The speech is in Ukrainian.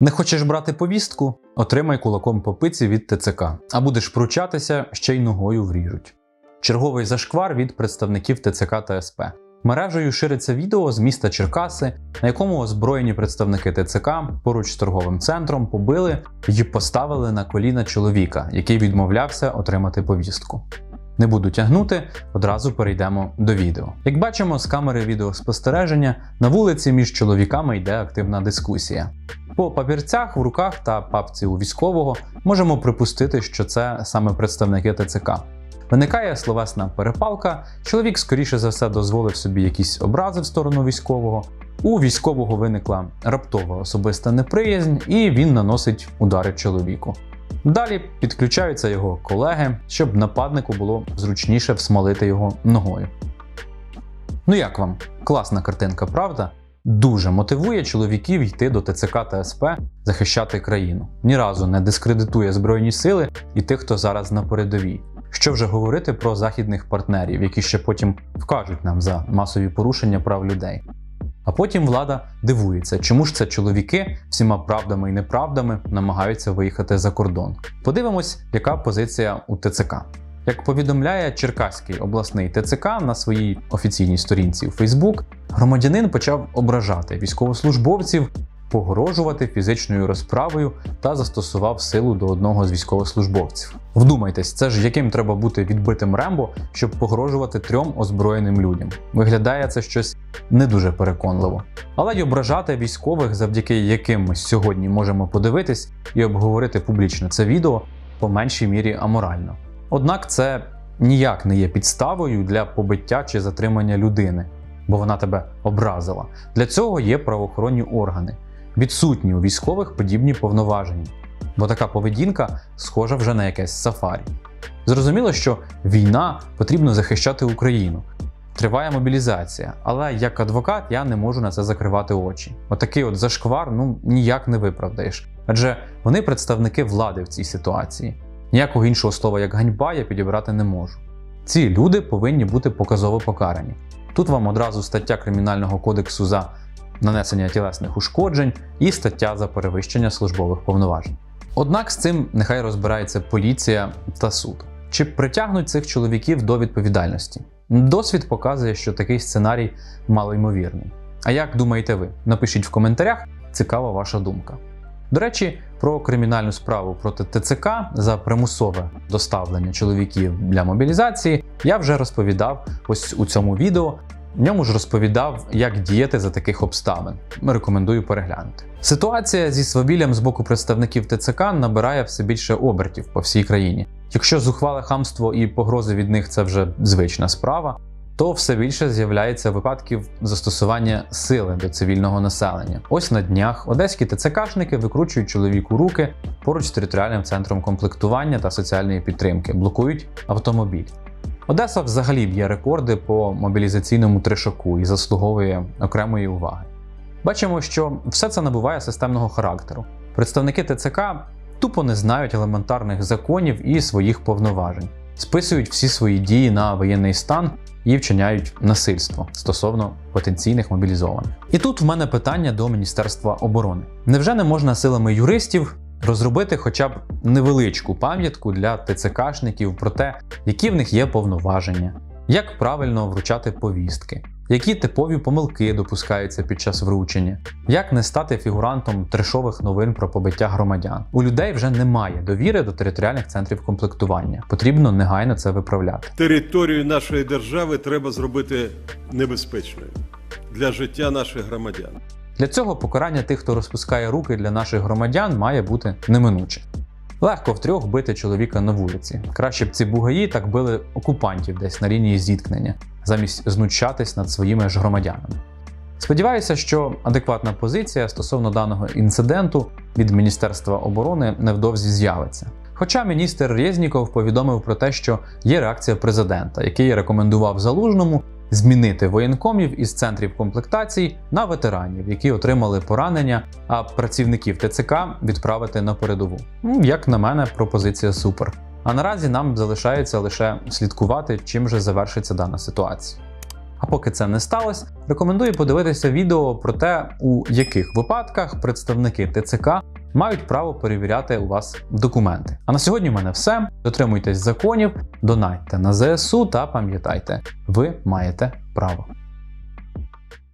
Не хочеш брати повістку? Отримай кулаком по пиці від ТЦК, а будеш пручатися, ще й ногою вріжуть. Черговий зашквар від представників ТЦК та СП. Мережею шириться відео з міста Черкаси, на якому озброєні представники ТЦК поруч з торговим центром побили і поставили на коліна чоловіка, який відмовлявся отримати повістку. Не буду тягнути, одразу перейдемо до відео. Як бачимо з камери відеоспостереження, на вулиці між чоловіками йде активна дискусія. По папірцях в руках та папці у військового можемо припустити, що це саме представники ТЦК. Виникає словесна перепалка. Чоловік, скоріше за все, дозволив собі якісь образи в сторону військового. У військового виникла раптова особиста неприязнь, і він наносить удари чоловіку. Далі підключаються його колеги, щоб нападнику було зручніше всмалити його ногою. Ну як вам? Класна картинка, правда? Дуже мотивує чоловіків йти до ТЦК та СП захищати країну. Ні разу не дискредитує Збройні сили і тих, хто зараз на передовій. Що вже говорити про західних партнерів, які ще потім вкажуть нам за масові порушення прав людей. А потім влада дивується, чому ж це чоловіки всіма правдами і неправдами намагаються виїхати за кордон. Подивимось, яка позиція у ТЦК. Як повідомляє Черкаський обласний ТЦК на своїй офіційній сторінці у Фейсбук, громадянин почав ображати військовослужбовців, погрожувати фізичною розправою та застосував силу до одного з військовослужбовців. Вдумайтесь, це ж яким треба бути відбитим Рембо, щоб погрожувати трьом озброєним людям. Виглядає це щось не дуже переконливо. Але й ображати військових, завдяки яким ми сьогодні можемо подивитись і обговорити публічно це відео, по меншій мірі аморально. Однак це ніяк не є підставою для побиття чи затримання людини, бо вона тебе образила. Для цього є правоохоронні органи. Відсутні у військових подібні повноваження, бо така поведінка схожа вже на якесь сафарі. Зрозуміло, що війна потрібно захищати Україну. Триває мобілізація, але як адвокат я не можу на це закривати очі. Отакий от зашквар ну ніяк не виправдаєш, адже вони представники влади в цій ситуації. Ніякого іншого слова, як ганьба, я підібрати не можу. Ці люди повинні бути показово покарані. Тут вам одразу стаття Кримінального кодексу за нанесення тілесних ушкоджень і стаття за перевищення службових повноважень. Однак з цим нехай розбирається поліція та суд. Чи притягнуть цих чоловіків до відповідальності? Досвід показує, що такий сценарій малоймовірний. А як думаєте ви? Напишіть в коментарях, цікава ваша думка. До речі, про кримінальну справу проти ТЦК за примусове доставлення чоловіків для мобілізації я вже розповідав ось у цьому відео. В ньому ж розповідав, як діяти за таких обставин. Рекомендую переглянути. Ситуація зі свавіллям з боку представників ТЦК набирає все більше обертів по всій країні. Якщо зухвале хамство і погрози від них це вже звична справа, то все більше з'являється випадків застосування сили до цивільного населення. Ось на днях одеські ТЦКшники викручують чоловіку руки поруч з територіальним центром комплектування та соціальної підтримки, блокують автомобіль. Одеса взагалі б'є рекорди по мобілізаційному трешоку і заслуговує окремої уваги. Бачимо, що все це набуває системного характеру. Представники ТЦК тупо не знають елементарних законів і своїх повноважень, списують всі свої дії на воєнний стан і вчиняють насильство стосовно потенційних мобілізованих. І тут в мене питання до Міністерства оборони: невже не можна силами юристів розробити хоча б невеличку пам'ятку для ТЦКшників про те, які в них є повноваження, як правильно вручати повістки, які типові помилки допускаються під час вручення, як не стати фігурантом трешових новин про побиття громадян. У людей вже немає довіри до територіальних центрів комплектування. Потрібно негайно це виправляти. Територію нашої держави треба зробити небезпечною для життя наших громадян. Для цього покарання тих, хто розпускає руки для наших громадян, має бути неминуче. Легко втрьох бити чоловіка на вулиці. Краще б ці бугаї так били окупантів десь на лінії зіткнення, замість знущатись над своїми ж громадянами. Сподіваюся, що адекватна позиція стосовно даного інциденту від Міністерства оборони невдовзі з'явиться. Хоча міністр Резніков повідомив про те, що є реакція президента, який рекомендував залужному змінити воєнкомів із центрів комплектацій на ветеранів, які отримали поранення, а працівників ТЦК відправити на передову. Ну, Як на мене, пропозиція супер. А наразі нам залишається лише слідкувати, чим же завершиться дана ситуація. А поки це не сталося, рекомендую подивитися відео про те, у яких випадках представники ТЦК мають право перевіряти у вас документи. А на сьогодні в мене все. Дотримуйтесь законів, донайте на ЗСУ та пам'ятайте, ви маєте право.